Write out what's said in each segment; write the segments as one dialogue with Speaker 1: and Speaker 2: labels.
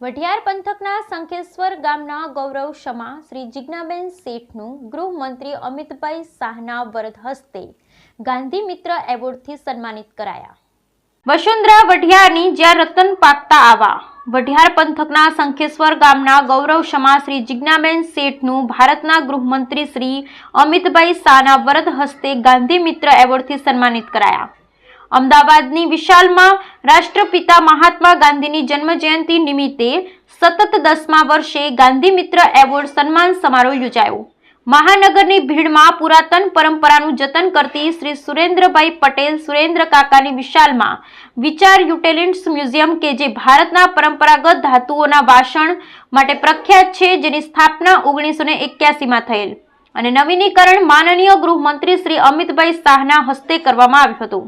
Speaker 1: વઢિયાર પંથકના શંખેશ્વર ગામના ગૌરવ ક્ષમા શ્રી જિજ્ઞાબેન શેઠનું ગૃહમંત્રી અમિતભાઈ શાહના વરદ હસ્તે ગાંધી મિત્ર એવોર્ડથી સન્માનિત કરાયા. વસુંધરા વઢિયારની જ્યાં રતન પાકતા આવા, વઢિયાર પંથકના શંખેશ્વર ગામના ગૌરવ શમા શ્રી જિજ્ઞાબેન શેઠનું ભારતના ગૃહમંત્રી શ્રી અમિતભાઈ શાહના વરદ હસ્તે ગાંધી મિત્ર એવોર્ડથી સન્માનિત કરાયા. અમદાવાદની વિશાલમાં રાષ્ટ્રપિતા મહાત્મા ગાંધીની જન્મજયંતિ નિમિત્તે સતત દસમા વર્ષે ગાંધી મિત્ર એવોર્ડ સન્માન સમારોહ યોજાયો. મહાનગરની ભીડમાં પુરાતન પરંપરાનું જતન કરતી શ્રી સુરેન્દ્રભાઈ પટેલ સુરેન્દ્ર કાકાની વિશાલમાં વિચાર યુટેલિન્ટ્સ મ્યુઝિયમ કે જે ભારતના પરંપરાગત ધાતુઓના વાસણ માટે પ્રખ્યાત છે, જેની સ્થાપના ઓગણીસો ને એક્યાસીમાં થયેલ. અને નવીનીકરણ માનનીય ગૃહમંત્રી શ્રી અમિતભાઈ શાહના હસ્તે કરવામાં આવ્યું હતું.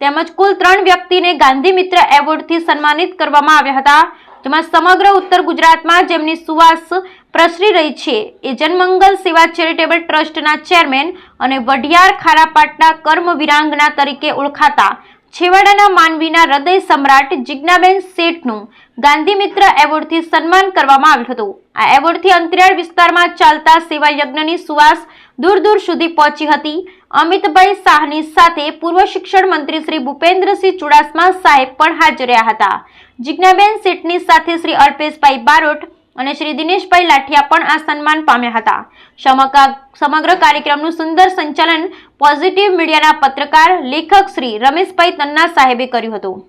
Speaker 1: તેમજ કુલ ત્રણ વ્યક્તિને ગાંધી મિત્ર એવોર્ડથી સન્માનિત કરવામાં આવ્યા હતા, જેમાં સમગ્ર ઉત્તર ગુજરાતમાં જેમની સુવાસ પ્રસરી રહી છે એ જનમંગલ સેવા ચેરિટેબલ ટ્રસ્ટના ચેરમેન અને વઢિયાર ખારાપાટના કર્મ વિરાંગના તરીકે ઓળખાતા છેવાડાના માનવીના હૃદય સમ્રાટ જિજ્ઞાબેન શેઠનું ગાંધી મિત્ર એવોર્ડથી સન્માન કરવામાં આવ્યું હતું. આ એવોર્ડથી અંતરિયાળ વિસ્તારમાં ચાલતા સેવા યજ્ઞની સુવાસ દૂર દૂર સુધી પહોંચી હતી. અમિતભાઈ શાહની સાથે પૂર્વ શિક્ષણ મંત્રી શ્રી ભૂપેન્દ્રસિંહ ચુડાસમા સાહેબ પણ હાજર રહ્યા હતા. જિજ્ઞાબેન શેઠની સાથે શ્રી અલ્પેશભાઈ બારોટ અને શ્રી દિનેશભાઈ લાઠિયા પણ આ સન્માન પામ્યા હતા. સમગ્ર સમગ્ર કાર્યક્રમનું સુંદર સંચાલન પોઝિટિવ મીડિયાના પત્રકાર લેખક શ્રી રમેશભાઈ તન્ના સાહેબે કર્યું હતું.